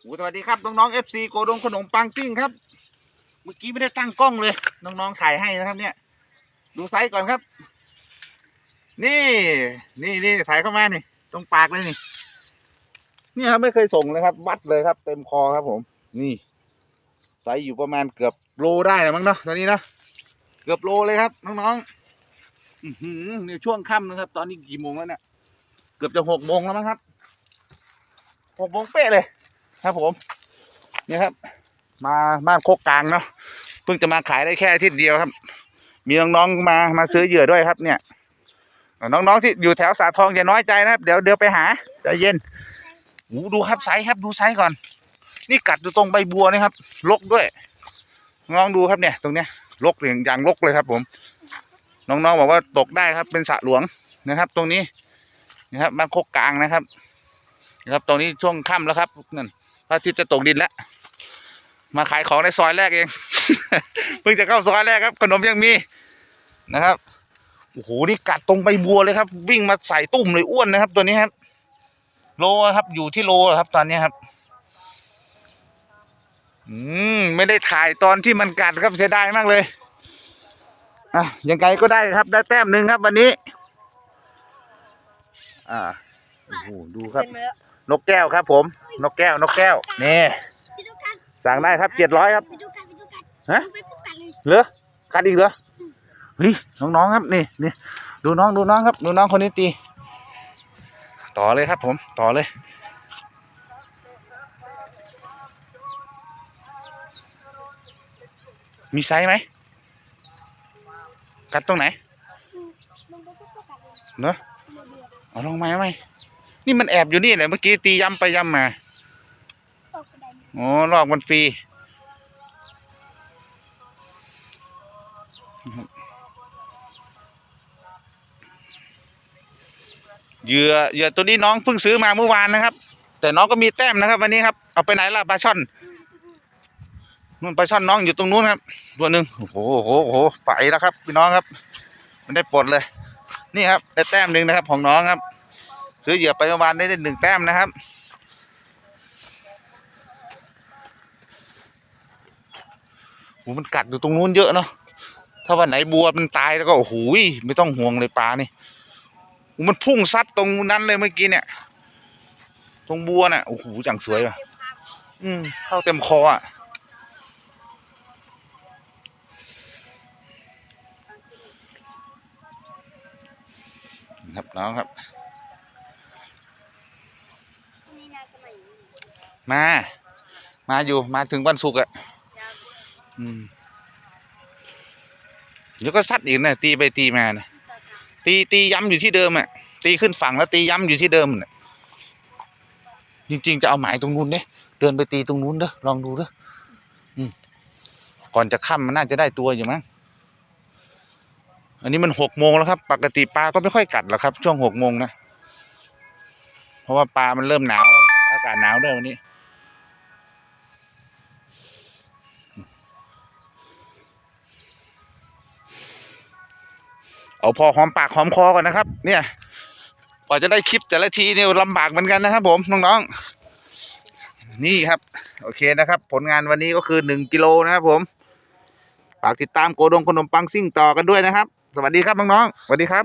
โอ้สวัสดีครับน้องๆ FC โกดงขนมปังซิ่งครับ เมื่อกี้ไม่ได้ตั้งกล้องเลย น้องๆถ่ายให้นะครับ เนี่ย ดูไซส์ก่อนครับ นี่นี่นี่ถ่ายเข้ามานี่ตรงปากเลยนี่นี่ครับไม่เคยส่งเลยครับ วัดเลยครับ เต็มคอครับผม นี่ไซส์อยู่ประมาณเกือบโลได้นะมั้งเนาะตอนนี้นะเกือบโลเลยครับน้องๆอือหือในช่วงค่ำนะครับ ตอนนี้กี่โมงแล้วเนี่ยเกือบจะหกโมงแล้วมั้งครับหกโมงเป๊ะเลย ครับผมเนี่ยครับ มาบ้านโคกกลางเนาะเพิ่งจะมาขายได้แค่อาทิตย์เดียวครับ มีน้องๆมามาซื้อเหยื่อด้วยครับ เนี่ย น้องๆที่อยู่แถวสาทองอย่าน้อยใจนะครับ เดี๋ยวเดี๋ยวไปหาใจเย็นโอ้ดูครับไซส์ครับดูไซส์ก่อน นี่กัดอยู่ตรงใบบัวนะครับลกด้วยน้องดูครับเนี่ย ตรงเนี้ยลกอย่างอย่างลกเลยครับ ผม น้องๆบอกว่าตกได้ครับ เป็นสระหลวงนะครับ ตรงนี้นะครับบ้านโคกกลางนะครับนะครับตรงนี้ช่วงค่ำแล้วครับนั่น พระอาทิตย์จะตกดินแล้ว มาขายของในซอยแรกเอง เพิ่งจะเข้าซอยแรกครับ ขนมยังมีนะครับ โอ้โห นี่กัดตรงใบบัวเลยครับ วิ่งมาใส่ตุ่มเลยอ้วนนะครับ ตัวนี้ครับ โลครับ อยู่ที่โลครับตอนนี้ครับ อืม ไม่ได้ถ่ายตอนที่มันกัดครับเสียดายมากเลย อะ ยังไงก็ได้ครับ ได้แต้มหนึ่งครับ วันนี้ อ่า โอ้โหดูครับ นกแก้วครับ ผม นกแก้วนกแก้วนี่ไปดูกันสั่งได้ครับเจ็ดร้อยครับไปดูกันไปดูกันฮะไปพบกันเลยเหรอกัดอีกเหรอเฮ้ยน้องๆครับนี่นี่ดูน้องดูน้องครับ ดูน้องคนนี้ตี ต่อเลยครับ ผมต่อเลยมีไซส์ไหม กัดตรงไหนลงไปพบกันเลยเนอะเรือเรือเอาลงมาไหม นี่มันแอบอยู่นี่แหละเมื่อกี้ตีย้ำไปย้ำมาตกกระไดอ๋อลอกมันฟรีเหยื่อเหยื่อตัวนี้น้องเพิ่งซื้อมาเมื่อวานนะครับ แต่น้องก็มีแต้มนะครับวันนี้ครับ เอาไปไหนล่ะปลาช่อนนู่นปลาช่อนน้องอยู่ตรงนู้นครับ ตัวหนึ่งโอ้โหโอ้โหโอ้โหไปแล้วครับพี่น้องครับ มันได้ปลดเลย นี่ครับได้แต้มหนึ่งนะครับของน้องครับ ซื้อเหยื่อไปเมื่อวานได้ได้หนึ่งแต้มนะครับโหมันกัดอยู่ตรงนู้นเยอะเนาะ ถ้าวันไหนบัวมันตายแล้วก็โอ้โหไม่ต้องห่วงเลยปลานี่โอ้มันพุ่งซัดตรงนั้นเลยเมื่อกี้เนี่ย ตรงบัวน่ะ โอ้โหจังสวยอะ อืมเข้าเต็มคออะครับน้องครับ นี่นาจะมาอยู่นี่ มา มาอยู่มาถึงวันศุกร์อะยาวอืมเดี๋ยวก็ซัดอีกนะตีไปตีมานะตีตีย้ำอยู่ที่เดิมอะ ตีขึ้นฝั่งแล้วตีย้ำอยู่ที่เดิมน่ะจริง ๆ จะเอาหมายตรงนู้นเด้เดินไปตีตรงนู้นเด้อลองดูเด้ออืมก่อนจะค่ำมันน่าจะได้ตัวอยู่มั้งอันนี้มันหกโมงแล้วครับ ปกติปลาก็ไม่ค่อยกัดหรอกครับ ช่วงหกโมงนะ เพราะว่าปลามันเริ่มหนาว อากาศหนาวด้วยวันนี้ เอาพอหอมปากหอมคอก่อนนะครับ เนี่ยกว่าจะได้คลิปแต่ละทีเนี่ยลำบากเหมือนกันนะครับ ผมน้องๆนี่ครับ โอเคนะครับ ผลงานวันนี้ก็คือหนึ่งกิโลนะครับ ผมฝากติดตามโกดงขนมปังซิ่งต่อกันด้วยนะครับ สวัสดีครับน้องๆสวัสดีครับ